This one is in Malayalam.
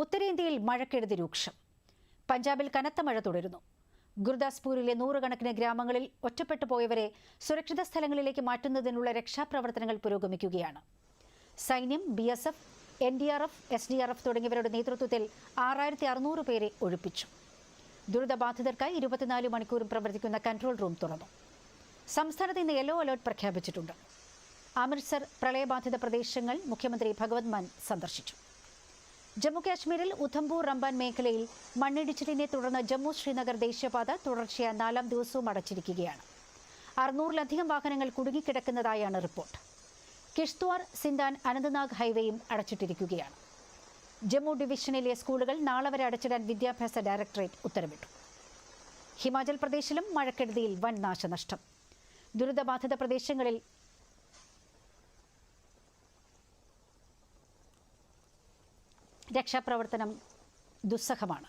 ഉത്തരേന്ത്യയിൽ മഴക്കെടുതി രൂക്ഷം. പഞ്ചാബിൽ കനത്ത മഴ തുടരുന്നു. ഗുർദാസ്പൂരിലെ നൂറുകണക്കിന് ഗ്രാമങ്ങളിൽ ഒറ്റപ്പെട്ടു പോയവരെ സുരക്ഷിത സ്ഥലങ്ങളിലേക്ക് മാറ്റുന്നതിനുള്ള രക്ഷാപ്രവർത്തനങ്ങൾ പുരോഗമിക്കുകയാണ്. സൈന്യം B S F N D R F S D R F തുടങ്ങിയവരുടെ നേതൃത്വത്തിൽ ആറായിരത്തി അറുന്നൂറ് പേരെ ഒഴിപ്പിച്ചു. ദുരിതബാധിതർക്കായി ഇരുപത്തിനാല് മണിക്കൂറും പ്രവർത്തിക്കുന്ന കൺട്രോൾ റൂം തുറന്നു. സംസ്ഥാനത്ത് ഇന്ന് യെല്ലോ അലേർട്ട് പ്രഖ്യാപിച്ചിട്ടുണ്ട്. അമൃത്സർ പ്രളയബാധിത പ്രദേശങ്ങൾ മുഖ്യമന്ത്രി ഭഗവത് മാൻ സന്ദർശിച്ചു. ജമ്മു കാശ്മീരിൽ ഉധംപൂർ റംബാൻ മേഖലയിൽ മണ്ണിടിച്ചിലിനെ തുടർന്ന് ജമ്മു ശ്രീനഗർ ദേശീയപാത തുടർച്ചയായ നാലാം ദിവസവും അടച്ചിരിക്കുകയാണ്. അറുന്നൂറിലധികം വാഹനങ്ങൾ കുടുങ്ങിക്കിടക്കുന്നതായാണ് റിപ്പോർട്ട്. കിഷ്ത്വാർ സിന്താൻ അനന്ത്നാഗ് ഹൈവേയും അടച്ചിട്ടിരിക്കുകയാണ്. ജമ്മു ഡിവിഷനിലെ സ്കൂളുകൾ നാളെ വരെ അടച്ചിടാൻ വിദ്യാഭ്യാസ ഡയറക്ടറേറ്റ് ഉത്തരവിട്ടു. ഹിമാചൽ പ്രദേശിലും മഴക്കെടുതിയിൽ വൻ നാശനഷ്ടം. ദുരിതബാധിത പ്രദേശങ്ങളിൽ രക്ഷാപ്രവർത്തനം ദുസ്സഹമാണ്.